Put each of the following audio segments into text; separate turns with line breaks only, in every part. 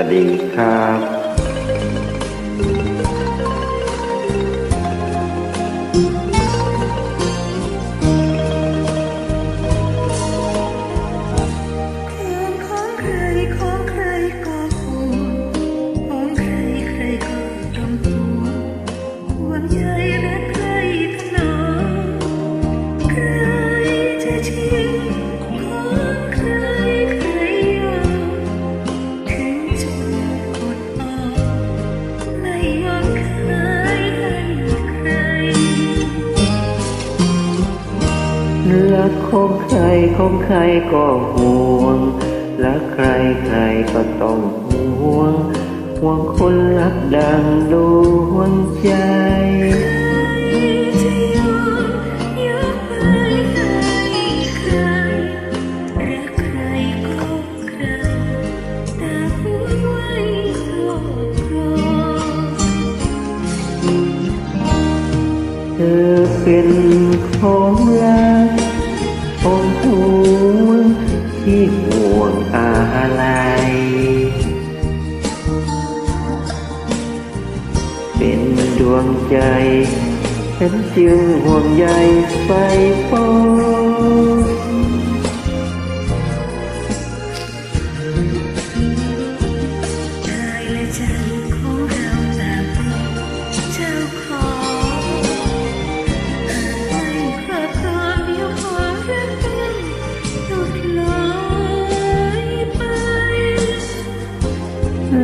วัสดีครับ
รักของใครของใครก็ห่วง และใครใคร
ก็ต้องห่วง ห่วงคนรักดังดวงใจ เป็นของรักของห่วงที่ห่วงอะไรเป็นดวงใจ ฉันจึงห่วงใยไปปอง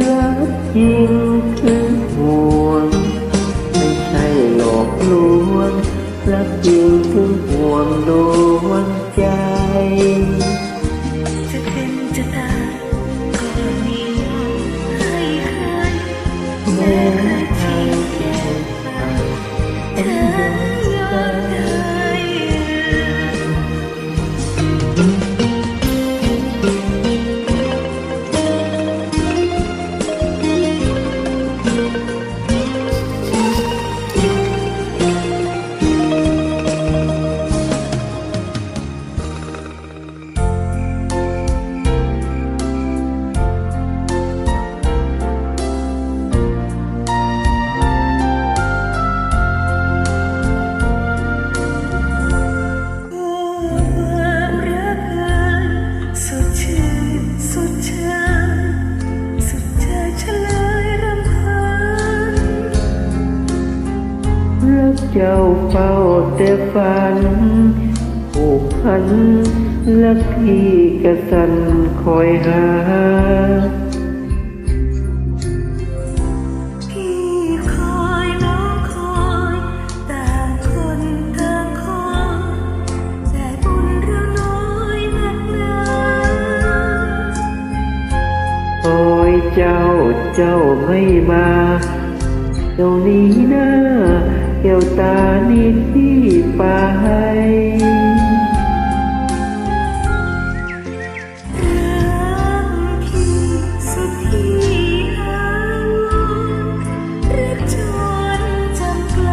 รักยิ่
งถึงห่วงไม่ใช่หลอกลวงรักจริงถึงห่วงดวงใจ
กเจ้าเฝ้า
แต่ฝันผูกพันรักพี่กระสันคอยหา
พี่คอยน้อคอยต่คนต่างคอยแต่บุญเราน้อยนักหนา
คอยเจ้าเจ้าไม่มาเจ้านี้นะ แก้วตานี้ที่ไป
รักพี่สุดที่หาวรักจนจำไกล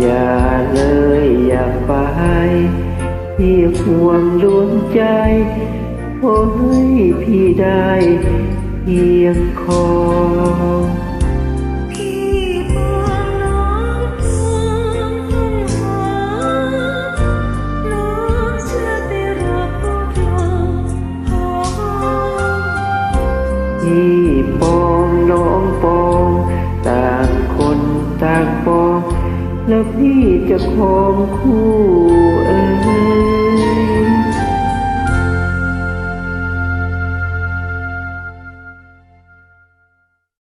อย่าเลยอย่าไปที่ห่วงดวงใจขอให้พี่ได้เพียงคอ
ปองน้องปอง
ต่างคนต่างปอง แล้วพี่จะครองคู่เอ